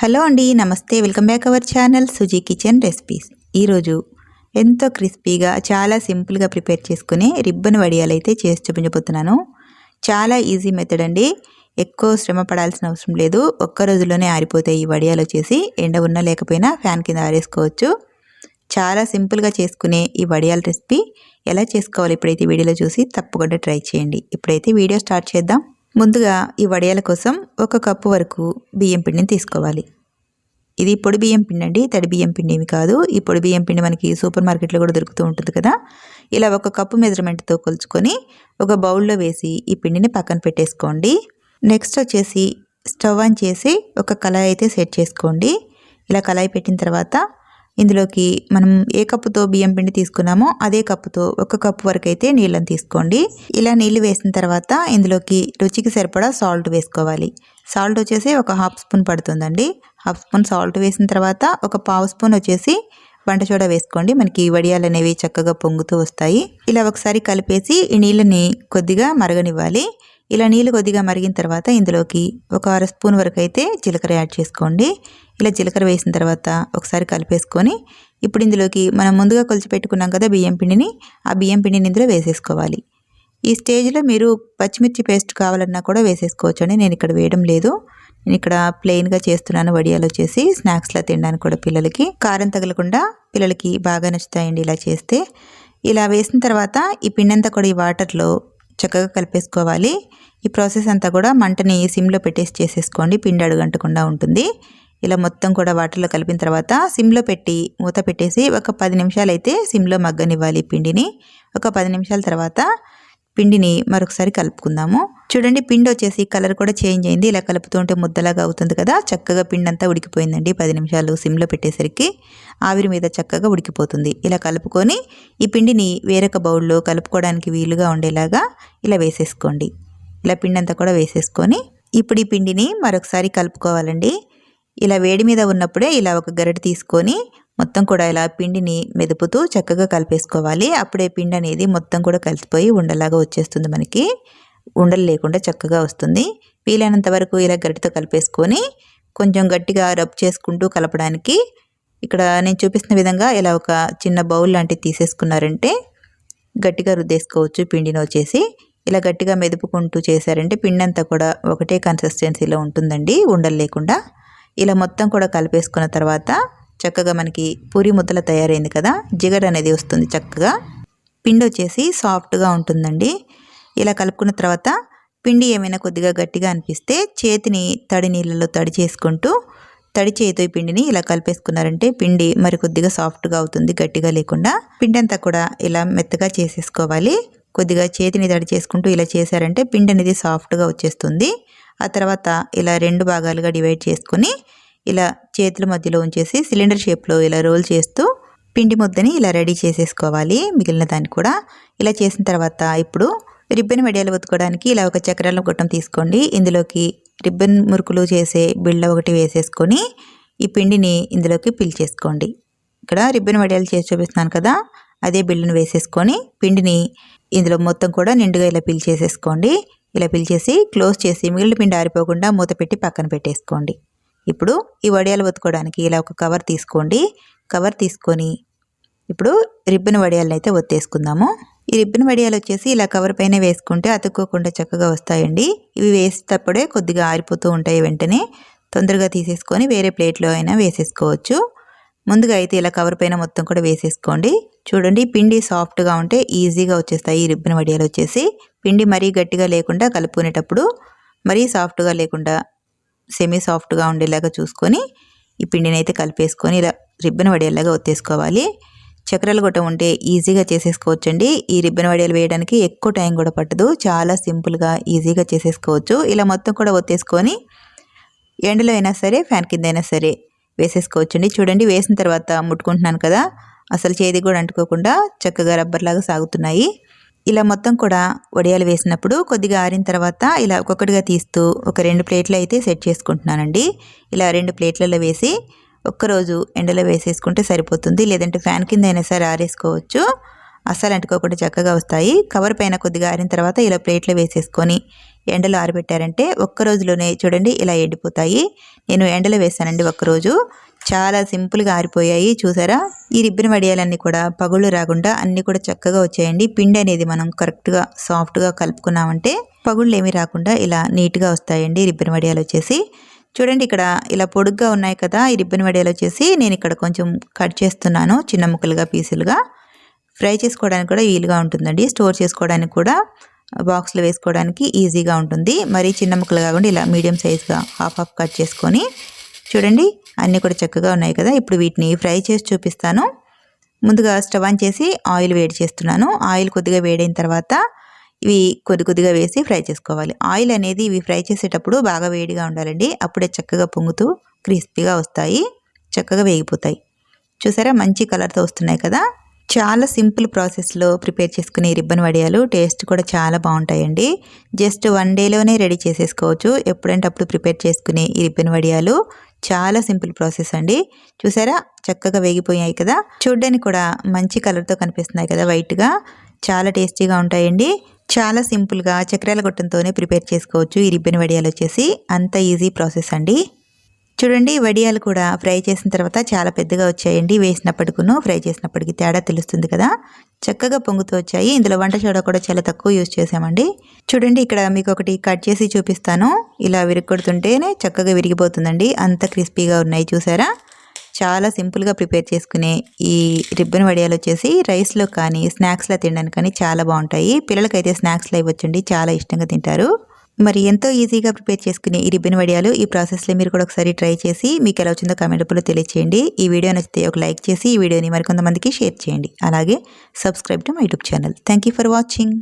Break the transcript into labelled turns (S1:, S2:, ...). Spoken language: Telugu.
S1: హలో అండి నమస్తే. Welcome back our channel Suji kitchen recipes. ఈరోజు ఎంతో క్రిస్పీగా చాలా సింపుల్గా ప్రిపేర్ చేసుకునే రిబ్బన్ వడియాలు అయితే చేసి చూపించబోతున్నాను. చాలా ఈజీ మెథడ్ అండి. ఎక్కువ శ్రమ పడాల్సిన అవసరం లేదు. ఒక్క రోజులోనే ఆరిపోతాయి ఈ వడియాలు వచ్చేసి. ఎండ ఉన్నా లేకపోయినా ఫ్యాన్ కింద ఆరేసుకోవచ్చు. చాలా సింపుల్గా చేసుకునే ఈ వడియాల రెసిపీ ఎలా చేసుకోవాలి ఇప్పుడైతే వీడియోలో చూసి తప్పకుండా ట్రై చేయండి. ఇప్పుడైతే వీడియో స్టార్ట్ చేద్దాం. ముందుగా ఈ వడియాల కోసం ఒక కప్పు వరకు బియ్యం పిండిని తీసుకోవాలి. ఇది పొడి బియ్యం పిండి అండి. తడి బియ్యం పిండి ఏమి కాదు. ఈ పొడి బియ్యం పిండి మనకి సూపర్ మార్కెట్లో కూడా దొరుకుతూ ఉంటుంది కదా. ఇలా ఒక కప్పు మెజర్మెంట్తో కొలుచుకొని ఒక బౌల్లో వేసి ఈ పిండిని పక్కన పెట్టేసుకోండి. నెక్స్ట్ వచ్చేసి స్టవ్ ఆన్ చేసి ఒక కళాయి అయితే సెట్ చేసుకోండి. ఇలా కళాయి పెట్టిన తర్వాత ఇందులోకి మనం ఏ కప్పుతో బియ్యం పిండి తీసుకున్నామో అదే కప్పుతో ఒక కప్పు వరకు అయితే నీళ్ళని తీసుకోండి. ఇలా నీళ్ళు వేసిన తర్వాత ఇందులోకి రుచికి సరిపడా సాల్ట్ వేసుకోవాలి. సాల్ట్ వచ్చేసి ఒక హాఫ్ స్పూన్ పడుతుందండి. హాఫ్ స్పూన్ సాల్ట్ వేసిన తర్వాత ఒక పావు స్పూన్ వచ్చేసి వంట చోడ వేసుకోండి. మనకి వడియాలు అనేవి చక్కగా పొంగుతూ వస్తాయి. ఇలా ఒకసారి కలిపేసి ఈ నీళ్ళని కొద్దిగా మరగనివ్వాలి. ఇలా నీళ్ళు కొద్దిగా మరిగిన తర్వాత ఇందులోకి ఒక అర స్పూన్ వరకు అయితే జీలకర్ర యాడ్ చేసుకోండి. ఇలా జీలకర్ర వేసిన తర్వాత ఒకసారి కలిపేసుకొని ఇప్పుడు ఇందులోకి మనం ముందుగా కొలిచిపెట్టుకున్నాం కదా బియ్యం పిండిని ఆ బియ్యం పిండిని ఇందులో వేసేసుకోవాలి. ఈ స్టేజ్లో మీరు పచ్చిమిర్చి పేస్ట్ కావాలన్నా కూడా వేసేసుకోవచ్చు అండి నేను ఇక్కడ వేయడం లేదు. నేను ఇక్కడ ప్లెయిన్గా చేస్తున్నాను వడియాలు వచ్చేసి స్నాక్స్లా తినడానికి కూడా పిల్లలకి. కారం తగలకుండా పిల్లలకి బాగా నచ్చుతాయండి ఇలా చేస్తే. ఇలా వేసిన తర్వాత ఈ పిండి అంతా కూడా ఈ వాటర్లో చక్కగా కలిపేసుకోవాలి. ఈ ప్రాసెస్ అంతా కూడా మంటని సిమ్లో పెట్టేసి చేసేసుకోండి. పిండి అడుగంటకుండా ఉంటుంది. ఇలా మొత్తం కూడా వాటర్లో కలిపిన తర్వాత సిమ్లో పెట్టి మూత పెట్టేసి ఒక పది నిమిషాలు అయితే సిమ్లో మగ్గనివ్వాలి పిండిని. ఒక పది నిమిషాల తర్వాత పిండిని మరొకసారి కలుపుకుందాము. చూడండి పిండి వచ్చేసి కలర్ కూడా చేంజ్ అయింది. ఇలా కలుపుతుంటే ముద్దలాగా అవుతుంది కదా? చక్కగా పిండి అంతా ఉడికిపోయిందండి. పది నిమిషాలు సిమ్లో పెట్టేసరికి ఆవిరి మీద చక్కగా ఉడికిపోతుంది. ఇలా కలుపుకొని ఈ పిండిని వేరొక బౌల్లో కలుపుకోవడానికి వీలుగా ఉండేలాగా ఇలా వేసేసుకోండి. ఇలా పిండి అంతా కూడా వేసేసుకొని ఇప్పుడు ఈ పిండిని మరొకసారి కలుపుకోవాలండి. ఇలా వేడి మీద ఉన్నప్పుడే ఇలా ఒక గరిట తీసుకొని మొత్తం కూడా ఇలా పిండిని మెదుపుతూ చక్కగా కలిపేసుకోవాలి. అప్పుడే పిండి అనేది మొత్తం కూడా కలిసిపోయి ఉండలాగా వచ్చేస్తుంది మనకి. ఉండలు లేకుండా చక్కగా వస్తుంది. వీలైనంత వరకు ఇలా గరిటతో కలిపేసుకొని కొంచెం గట్టిగా రబ్ చేసుకుంటూ కలపడానికి ఇక్కడ నేను చూపిస్తున్న విధంగా ఇలా ఒక చిన్న బౌల్ లాంటివి తీసేసుకున్నారంటే గట్టిగా రుద్దేసుకోవచ్చు పిండిని వచ్చేసి. ఇలా గట్టిగా మెదుపుకుంటూ చేశారంటే పిండి అంతా కూడా ఒకటే కన్సిస్టెన్సీలో ఉంటుందండి ఉండలు లేకుండా. ఇలా మొత్తం కూడా కలిపేసుకున్న తర్వాత చక్కగా మనకి పూరి ముద్దల తయారైంది కదా? జిగర్ అనేది వస్తుంది చక్కగా. పిండి వచ్చేసి సాఫ్ట్గా ఉంటుందండి. ఇలా కలుపుకున్న తర్వాత పిండి ఏమైనా కొద్దిగా గట్టిగా అనిపిస్తే చేతిని తడి నీళ్ళలో తడి చేసుకుంటూ తడి చేతితో పిండిని ఇలా కలిపేసుకున్నారంటే పిండి మరి కొద్దిగా సాఫ్ట్గా అవుతుంది గట్టిగా లేకుండా. పిండి అంతా కూడా ఇలా మెత్తగా చేసేసుకోవాలి. కొద్దిగా చేతిని తడి చేసుకుంటూ ఇలా చేశారంటే పిండి అనేది సాఫ్ట్గా వచ్చేస్తుంది. ఆ తర్వాత ఇలా రెండు భాగాలుగా డివైడ్ చేసుకొని ఇలా చేతుల మధ్యలో ఉంచేసి సిలిండర్ షేప్లో ఇలా రోల్ చేస్తూ పిండి ముద్దని ఇలా రెడీ చేసేసుకోవాలి. మిగిలిన దాన్ని కూడా ఇలా చేసిన తర్వాత ఇప్పుడు రిబ్బన్ వడియాలు ఉతుకోవడానికి ఇలా ఒక చక్రాల గుట్టం తీసుకోండి. ఇందులోకి రిబ్బన్ మురుకులు చేసే బిళ్ళ ఒకటి వేసేసుకొని ఈ పిండిని ఇందులోకి పిలిచేసుకోండి ఇక్కడ రిబ్బన్ వడియాలు చేసి చూపిస్తున్నాను కదా అదే బిళ్ళను వేసేసుకొని పిండిని ఇందులో మొత్తం కూడా నిండుగా ఇలా పిలిచేసేసుకోండి ఇలా పిలిచేసి క్లోజ్ చేసి మిగిలిన పిండి ఆరిపోకుండా మూత పెట్టి పక్కన పెట్టేసుకోండి. ఇప్పుడు ఈ వడియాలు ఒత్తుకోవడానికి ఇలా ఒక కవర్ తీసుకోండి. కవర్ తీసుకొని ఇప్పుడు రిబ్బన్ వడియాలను అయితే ఒత్తేసుకుందాము. ఈ రిబ్బన్ వడియాలు వచ్చేసి ఇలా కవర్ పైన వేసుకుంటే అతుక్కోకుండా చక్కగా వస్తాయండి. ఇవి వేసేటప్పుడే కొద్దిగా ఆరిపోతూ ఉంటాయి వెంటనే. తొందరగా తీసేసుకొని వేరే ప్లేట్లో అయినా వేసేసుకోవచ్చు. ముందుగా అయితే ఇలా కవర్ పైన మొత్తం కూడా వేసేసుకోండి. చూడండి పిండి సాఫ్ట్గా ఉంటే ఈజీగా వచ్చేస్తాయి ఈ రిబ్బన్ వడియాలు వచ్చేసి. పిండి మరీ గట్టిగా లేకుండా కలుపుకునేటప్పుడు మరీ సాఫ్ట్గా లేకుండా సెమీ సాఫ్ట్గా ఉండేలాగా చూసుకొని ఈ పిండిని అయితే కలిపేసుకొని ఇలా రిబ్బన్ వడియాలాగా ఒత్తేసుకోవాలి. చక్రాలు గొట్టం ఉంటే ఈజీగా చేసేసుకోవచ్చండి. ఈ రిబ్బన్ వడియాలు వేయడానికి ఎక్కువ టైం కూడా పట్టదు. చాలా సింపుల్గా ఈజీగా చేసేసుకోవచ్చు. ఇలా మొత్తం కూడా ఒత్తేసుకొని ఎండలో అయినా సరే ఫ్యాన్ కింద అయినా సరే వేసేసుకోవచ్చండి. చూడండి వేసిన తర్వాత ముట్టుకుంటున్నాను కదా. అసలు చేది కూడా అంటుకోకుండా చక్కగా రబ్బర్లాగా సాగుతున్నాయి. ఇలా మొత్తం కూడా వడియాలు వేసినప్పుడు కొద్దిగా ఆరిన తర్వాత ఇలా ఒక్కొక్కటిగా తీస్తూ ఒక రెండు ప్లేట్లు అయితే సెట్ చేసుకుంటున్నానండి. ఇలా రెండు ప్లేట్లలో వేసి ఒక్కరోజు ఎండలో వేసేసుకుంటే సరిపోతుంది. లేదంటే ఫ్యాన్ కింద అయినా సరే ఆరేసుకోవచ్చు. అస్సలు అంటుకోకుండా చక్కగా వస్తాయి. కవర్ పైన కొద్దిగా ఆరిన తర్వాత ఇలా ప్లేట్లో వేసేసుకొని ఎండలో ఆరబెట్టారంటే ఒక్క రోజులోనే చూడండి ఇలా ఎండిపోతాయి. నేను ఎండలో వేసానండి ఒక్కరోజు. చాలా సింపుల్గా ఆరిపోయాయి. చూసారా? ఈ రిబ్బన్ వడియాలన్నీ కూడా పగుళ్ళు రాకుండా అన్నీ కూడా చక్కగా వచ్చాయండి. పిండి అనేది మనం కరెక్ట్గా సాఫ్ట్గా కలుపుకున్నామంటే పగుళ్ళు ఏమీ రాకుండా ఇలా నీట్గా వస్తాయండి రిబ్బన్ వడియాలు వచ్చేసి. చూడండి ఇక్కడ ఇలా పొడుగ్గా ఉన్నాయి కదా ఈ రిబ్బన్ వడియాలు వచ్చేసి. నేను ఇక్కడ కొంచెం కట్ చేస్తున్నాను చిన్న ముక్కలుగా పీసులుగా. ఫ్రై చేసుకోవడానికి కూడా వీలుగా ఉంటుందండి. స్టోర్ చేసుకోవడానికి కూడా బాక్స్లో వేసుకోవడానికి ఈజీగా ఉంటుంది. మరీ చిన్న ముక్కలు కాకుండా ఇలా మీడియం సైజ్గా హాఫ్ హాఫ్ కట్ చేసుకొని చూడండి అన్నీ కూడా చక్కగా ఉన్నాయి కదా. ఇప్పుడు వీటిని ఫ్రై చేసి చూపిస్తాను. ముందుగా స్టవ్ ఆన్ చేసి ఆయిల్ వేడి చేస్తున్నాను. ఆయిల్ కొద్దిగా వేడైన తర్వాత ఇవి కొద్ది కొద్దిగా వేసి ఫ్రై చేసుకోవాలి. ఆయిల్ అనేది ఇవి ఫ్రై చేసేటప్పుడు బాగా వేడిగా ఉండాలండి. అప్పుడే చక్కగా పొంగుతూ క్రిస్పీగా వస్తాయి. చక్కగా వేగిపోతాయి. చూసారా? మంచి కలర్తో వస్తున్నాయి కదా. చాలా సింపుల్ ప్రాసెస్లో ప్రిపేర్ చేసుకునే రిబ్బన్ వడియాలు టేస్ట్ కూడా చాలా బాగుంటాయండి. జస్ట్ వన్ డేలోనే రెడీ చేసేసుకోవచ్చు. ఎప్పుడంటే అప్పుడు ప్రిపేర్ చేసుకునే ఈ రిబ్బన్ వడియాలు చాలా సింపుల్ ప్రాసెస్ అండి. చూసారా? చక్కగా వేగిపోయాయి కదా? చూడ్డానికి కూడా మంచి కలర్తో కనిపిస్తున్నాయి కదా వైట్గా. చాలా టేస్టీగా ఉంటాయండి. చాలా సింపుల్గా చక్రాల గొట్టంతోనే ప్రిపేర్ చేసుకోవచ్చు ఈ రిబ్బన్ వడియాలు వచ్చేసి. అంత ఈజీ ప్రాసెస్ అండి. చూడండి వడియాలు కూడా ఫ్రై చేసిన తర్వాత చాలా పెద్దగా వచ్చాయండి. వేసినప్పటికును ఫ్రై చేసినప్పటికి తేడా తెలుస్తుంది కదా. చక్కగా పొంగుతూ వచ్చాయి. ఇందులో వంట సోడా కూడా చాలా తక్కువ యూజ్ చేసామండి చూడండి ఇక్కడ మీకు ఒకటి కట్ చేసి చూపిస్తాను. ఇలా విరిగొడుతుంటేనే చక్కగా విరిగిపోతుందండి. అంత క్రిస్పీగా ఉన్నాయి చూసారా? చాలా సింపుల్గా ప్రిపేర్ చేసుకునే ఈ రిబ్బన్ వడియాలు వచ్చేసి రైస్లో కానీ స్నాక్స్లో తినడానికి కానీ చాలా బాగుంటాయి. పిల్లలకైతే స్నాక్స్లో ఇవ్వచ్చండి. చాలా ఇష్టంగా తింటారు. మరి ఎంతో ఈజీగా ప్రిపేర్ చేసుకునే ఈ రిబ్బన్ వడియాలు ఈ ప్రాసెస్లో మీరు కూడా ఒకసారి ట్రై చేసి మీకు ఎలా వచ్చిందో కామెంట్ రూపంలో తెలియచేయండి. ఈ వీడియో నచ్చితే ఒక లైక్ చేసి ఈ వీడియోని మరికొంతమందికి షేర్ చేయండి. అలాగే subscribe to my YouTube channel. Thank for watching.